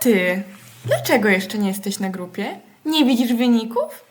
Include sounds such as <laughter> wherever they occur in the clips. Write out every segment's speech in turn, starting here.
ty? Dlaczego jeszcze nie jesteś na grupie? Nie widzisz wyników?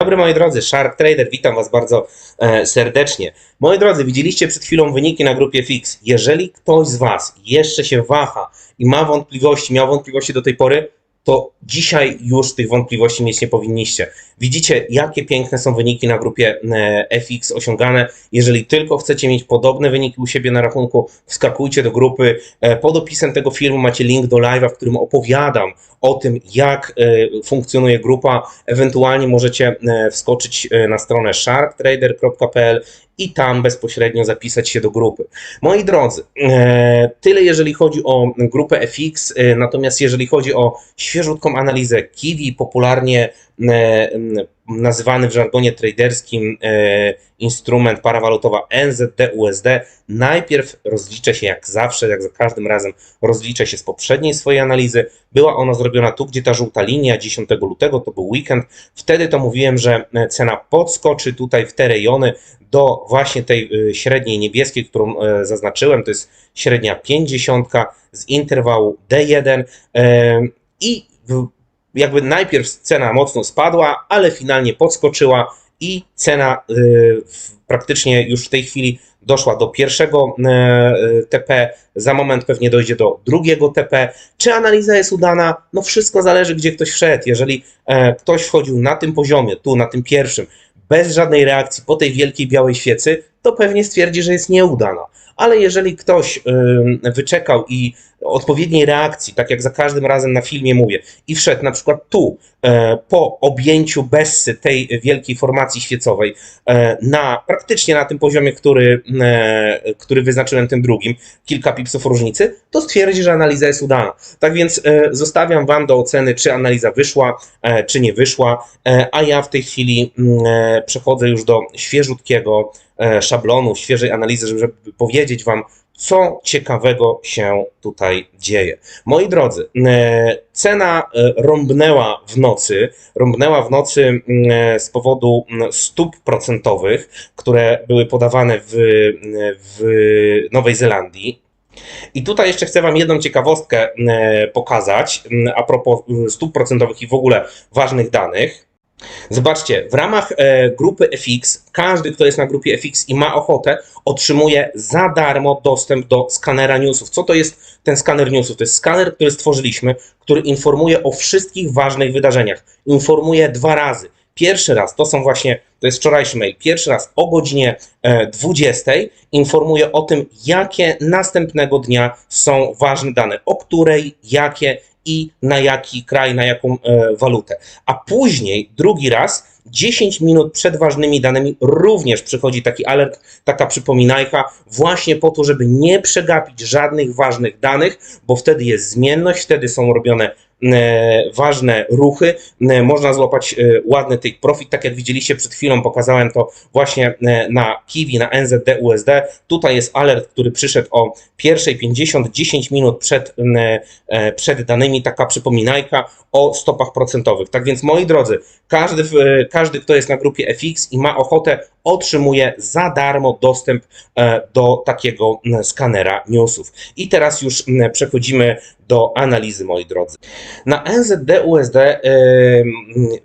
Dobry moi drodzy, Shark Trader, witam Was bardzo e, serdecznie. Moi drodzy, widzieliście przed chwilą wyniki na grupie Fix. Jeżeli ktoś z Was jeszcze się waha i ma wątpliwości, miał wątpliwości do tej pory, to dzisiaj już tych wątpliwości mieć nie powinniście. Widzicie, jakie piękne są wyniki na grupie e, FX osiągane. Jeżeli tylko chcecie mieć podobne wyniki u siebie na rachunku, wskakujcie do grupy. E, Pod opisem tego filmu macie link do live'a, w którym opowiadam o tym, jak e, funkcjonuje grupa. Ewentualnie możecie wskoczyć na stronę sharktrader.pl i tam bezpośrednio zapisać się do grupy. Moi drodzy, e, tyle jeżeli chodzi o grupę FX, e, natomiast jeżeli chodzi o świeżutką analizę Kiwi, popularnie e, nazywany w żargonie traderskim e, instrument parawalutowa NZD-USD, najpierw rozliczę się jak zawsze, jak za każdym razem rozliczę się z poprzedniej swojej analizy. Była ona zrobiona tu, gdzie ta żółta linia 10 lutego, to był weekend. Wtedy to mówiłem, że e, cena podskoczy tutaj w te rejony do właśnie tej y, średniej niebieskiej, którą e, zaznaczyłem, to jest średnia 50 z interwału D1 e, i jakby najpierw cena mocno spadła, ale finalnie podskoczyła i cena y, praktycznie już w tej chwili doszła do pierwszego e, e, TP, za moment pewnie dojdzie do drugiego TP. Czy analiza jest udana? No wszystko zależy, gdzie ktoś wszedł. Jeżeli e, ktoś wchodził na tym poziomie, tu na tym pierwszym, bez żadnej reakcji po tej wielkiej białej świecy, to pewnie stwierdzi, że jest nieudana. Ale jeżeli ktoś wyczekał i odpowiedniej reakcji, tak jak za każdym razem na filmie mówię, i wszedł na przykład tu, e, po objęciu Bessy tej wielkiej formacji świecowej, e, na praktycznie na tym poziomie, który, e, który wyznaczyłem tym drugim, kilka pipsów różnicy, to stwierdzi, że analiza jest udana. Tak więc zostawiam Wam do oceny, czy analiza wyszła, czy nie wyszła, a ja w tej chwili przechodzę już do świeżutkiego szablonu, świeżej analizy, żeby powiedzieć Wam, co ciekawego się tutaj dzieje. Moi drodzy, e, cena e, rąbnęła w nocy, rąbnęła w nocy e, z powodu stóp procentowych, które były podawane w, w Nowej Zelandii. I tutaj jeszcze chcę Wam jedną ciekawostkę pokazać a propos stóp procentowych i w ogóle ważnych danych. Zobaczcie, w ramach e, grupy FX, każdy, kto jest na grupie FX i ma ochotę, otrzymuje za darmo dostęp do skanera newsów. Co to jest ten skaner newsów? To jest skaner, który stworzyliśmy, który informuje o wszystkich ważnych wydarzeniach. Informuje dwa razy. Pierwszy raz to są właśnie, to jest wczorajszy mail, pierwszy raz o godzinie e, 20 informuje o tym, jakie następnego dnia są ważne dane, o której, jakie i na jaki kraj, na jaką e, walutę. A później, drugi raz, 10 minut przed ważnymi danymi również przychodzi taki alert, taka przypominajka, właśnie po to, żeby nie przegapić żadnych ważnych danych, bo wtedy jest zmienność, wtedy są robione ważne ruchy, e, można złapać e, ładny take profit, tak jak widzieliście przed chwilą, pokazałem to właśnie e, na Kiwi, na NZD, USD. Tutaj jest alert, który przyszedł o pierwszej 50, 10 minut przed, e, przed danymi, taka przypominajka o stopach procentowych. Tak więc moi drodzy, każdy, e, każdy kto jest na grupie FX i ma ochotę, otrzymuje za darmo dostęp e, do takiego skanera newsów. I teraz już przechodzimy do analizy, moi drodzy. Na NZD USD em,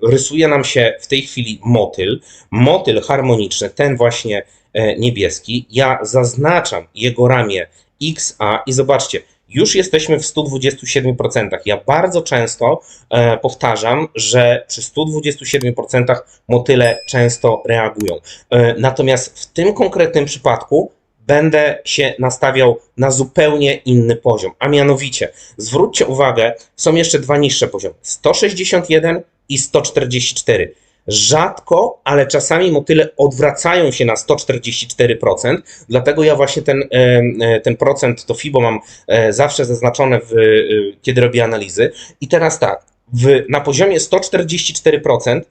rysuje nam się w tej chwili motyl, motyl harmoniczny, ten właśnie e, niebieski. Ja zaznaczam jego ramię XA i zobaczcie, już jesteśmy w 127%. Ja bardzo często e, powtarzam, że przy 127% motyle często reagują. E, natomiast w tym konkretnym przypadku będę się nastawiał na zupełnie inny poziom, a mianowicie zwróćcie uwagę, są jeszcze dwa niższe poziomy: 161 i 144. Rzadko, ale czasami motyle odwracają się na 144%, dlatego ja właśnie ten, e, e, ten procent, to FIBO mam e, zawsze zaznaczone, w, kiedy robię analizy. I teraz tak, w, na poziomie 144%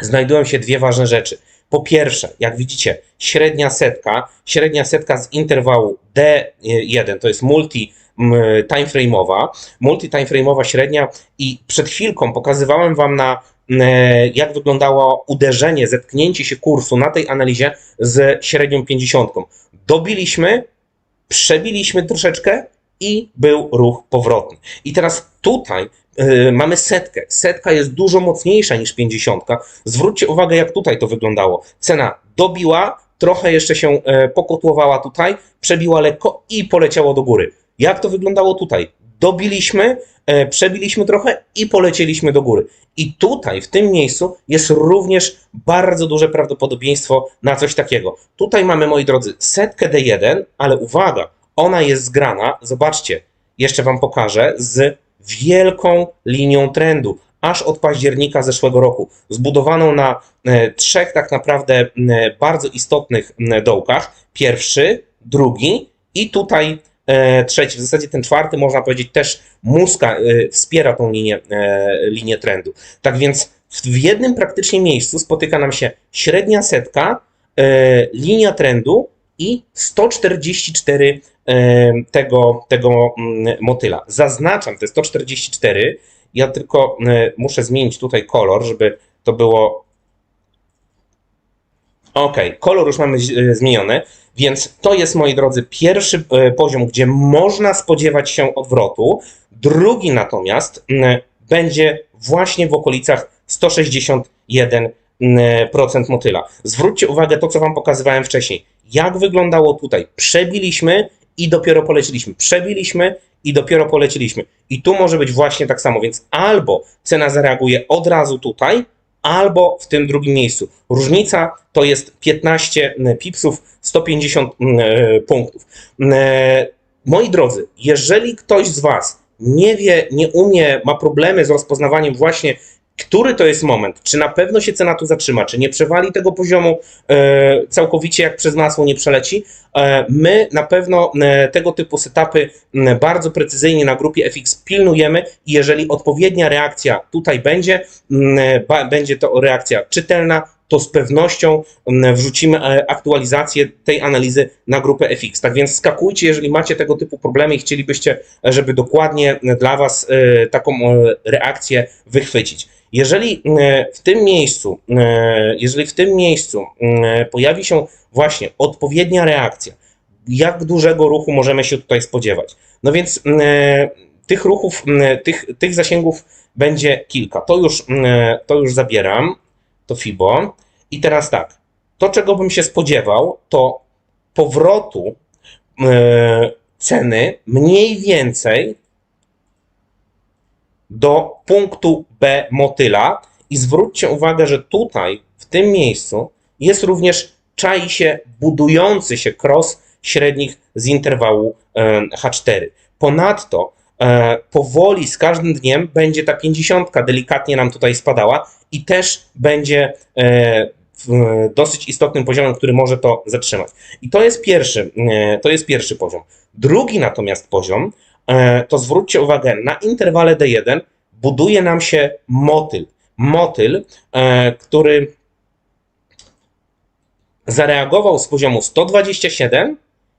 znajdują się dwie ważne rzeczy. Po pierwsze, jak widzicie, średnia setka, średnia setka z interwału D1 to jest multi timeframe'owa, multi timeframe'owa średnia i przed chwilką pokazywałem Wam na jak wyglądało uderzenie, zetknięcie się kursu na tej analizie z średnią 50. Dobiliśmy, przebiliśmy troszeczkę i był ruch powrotny. I teraz tutaj e, mamy setkę. Setka jest dużo mocniejsza niż 50. Zwróćcie uwagę, jak tutaj to wyglądało. Cena dobiła, trochę jeszcze się e, pokotłowała tutaj, przebiła lekko i poleciało do góry. Jak to wyglądało tutaj? Dobiliśmy, e, przebiliśmy trochę i polecieliśmy do góry. I tutaj, w tym miejscu, jest również bardzo duże prawdopodobieństwo na coś takiego. Tutaj mamy, moi drodzy, setkę D1, ale uwaga, ona jest zgrana, zobaczcie, jeszcze Wam pokażę, z wielką linią trendu, aż od października zeszłego roku, zbudowaną na e, trzech tak naprawdę e, bardzo istotnych dołkach. Pierwszy, drugi i tutaj trzeci. W zasadzie ten czwarty, można powiedzieć, też muska e, wspiera tą linię, e, linię trendu. Tak więc w, jednym praktycznie miejscu spotyka nam się średnia setka, e, linia trendu i 144 e, tego, tego mm, motyla. Zaznaczam te 144. Ja tylko e, muszę zmienić tutaj kolor, żeby to było. Ok, kolor już mamy e, zmieniony, więc to jest, moi drodzy, pierwszy e, poziom, gdzie można spodziewać się odwrotu. Drugi natomiast będzie właśnie w okolicach 161% motyla. Zwróćcie uwagę to, co Wam pokazywałem wcześniej. Jak wyglądało tutaj? Przebiliśmy i dopiero poleciliśmy. Przebiliśmy i dopiero poleciliśmy. I tu może być właśnie tak samo, więc albo cena zareaguje od razu tutaj, albo w tym drugim miejscu. Różnica to jest 15 pipsów, 150 e, punktów. E, Moi drodzy, jeżeli ktoś z Was nie wie, nie umie, ma problemy z rozpoznawaniem właśnie, który to jest moment, czy na pewno się cena tu zatrzyma, czy nie przewali tego poziomu e, całkowicie jak przez masło nie przeleci, e, my na pewno e, tego typu setupy m, bardzo precyzyjnie na grupie FX pilnujemy i jeżeli odpowiednia reakcja tutaj będzie, m, ba, będzie to reakcja czytelna, to z pewnością wrzucimy e, aktualizację tej analizy na grupę FX. Tak więc skakujcie, jeżeli macie tego typu problemy i chcielibyście, e, żeby dokładnie dla Was e, taką e, reakcję wychwycić. Jeżeli e, w tym miejscu, e, jeżeli w tym miejscu e, pojawi się właśnie odpowiednia reakcja, jak dużego ruchu możemy się tutaj spodziewać? No więc e, tych ruchów, e, tych, tych zasięgów będzie kilka. To już, e, to już zabieram, to FIBO. I teraz tak, to czego bym się spodziewał, to powrotu e, ceny mniej więcej do punktu B motyla i zwróćcie uwagę, że tutaj w tym miejscu jest również czai się budujący się cross średnich z interwału e, H4. Ponadto e, powoli z każdym dniem będzie ta 50 delikatnie nam tutaj spadała i też będzie e, dosyć istotnym poziomem, który może to zatrzymać. I to jest pierwszy, to jest pierwszy poziom. Drugi natomiast poziom, to zwróćcie uwagę, na interwale D1 buduje nam się motyl. Motyl, e, który zareagował z poziomu 127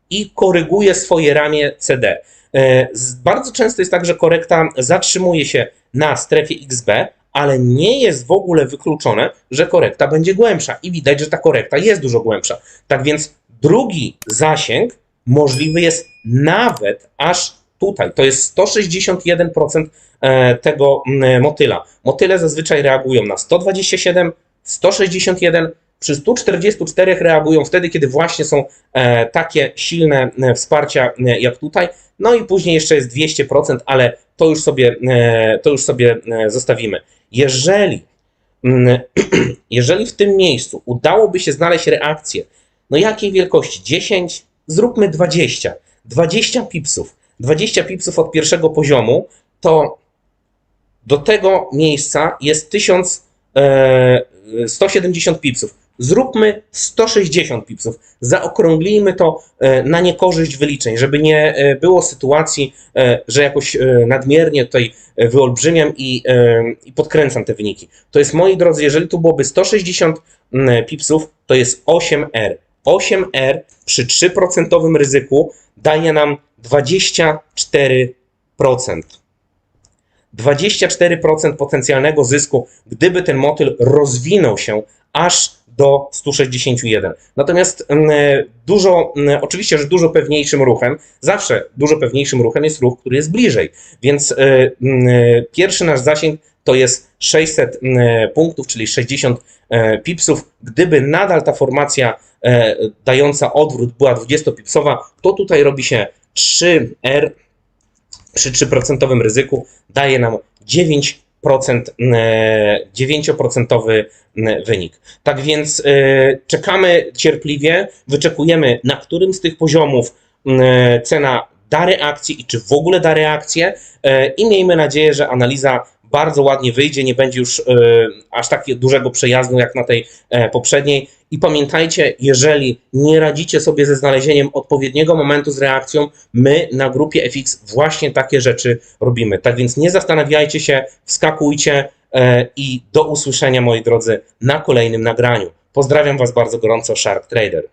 i koryguje swoje ramię CD. E, Bardzo często jest tak, że korekta zatrzymuje się na strefie XB, ale nie jest w ogóle wykluczone, że korekta będzie głębsza i widać, że ta korekta jest dużo głębsza. Tak więc drugi zasięg możliwy jest nawet aż tutaj. To jest 161% e, tego mm, motyla. Motyle zazwyczaj reagują na 127, 161, przy 144 reagują wtedy, kiedy właśnie są e, takie silne e, wsparcia e, jak tutaj. No i później jeszcze jest 200%, ale to już sobie, e, to już sobie e, zostawimy. Jeżeli, mm, <clears throat> jeżeli w tym miejscu udałoby się znaleźć reakcję, no jakiej wielkości? 10? Zróbmy 20. 20 pipsów. 20 pipsów od pierwszego poziomu, to do tego miejsca jest 1170 pipsów. Zróbmy 160 pipsów. Zaokrąglijmy to e, na niekorzyść wyliczeń, żeby nie e, było sytuacji, e, że jakoś e, nadmiernie tutaj e, wyolbrzymiam i, e, i podkręcam te wyniki. To jest, moi drodzy, jeżeli tu byłoby 160 mm, pipsów, to jest 8R. 8R przy 3% ryzyku daje nam 24%. 24% potencjalnego zysku, gdyby ten motyl rozwinął się aż do 161. Natomiast mm, dużo, mm, oczywiście, że dużo pewniejszym ruchem, zawsze dużo pewniejszym ruchem jest ruch, który jest bliżej. Więc y, mm, pierwszy nasz zasięg to jest 600 mm, punktów, czyli 60 e, pipsów. Gdyby nadal ta formacja e, dająca odwrót była 20-pipsowa, to tutaj robi się 3R przy 3% ryzyku daje nam 9%, e, 9% wynik. Tak więc e, czekamy cierpliwie, wyczekujemy na którym z tych poziomów e, cena da reakcję i czy w ogóle da reakcję e, i miejmy nadzieję, że analiza bardzo ładnie wyjdzie, nie będzie już e, aż takiego dużego przejazdu jak na tej e, poprzedniej. I pamiętajcie, jeżeli nie radzicie sobie ze znalezieniem odpowiedniego momentu z reakcją, my na grupie FX właśnie takie rzeczy robimy. Tak więc nie zastanawiajcie się, wskakujcie e, i do usłyszenia, moi drodzy, na kolejnym nagraniu. Pozdrawiam Was bardzo gorąco, Shark Trader.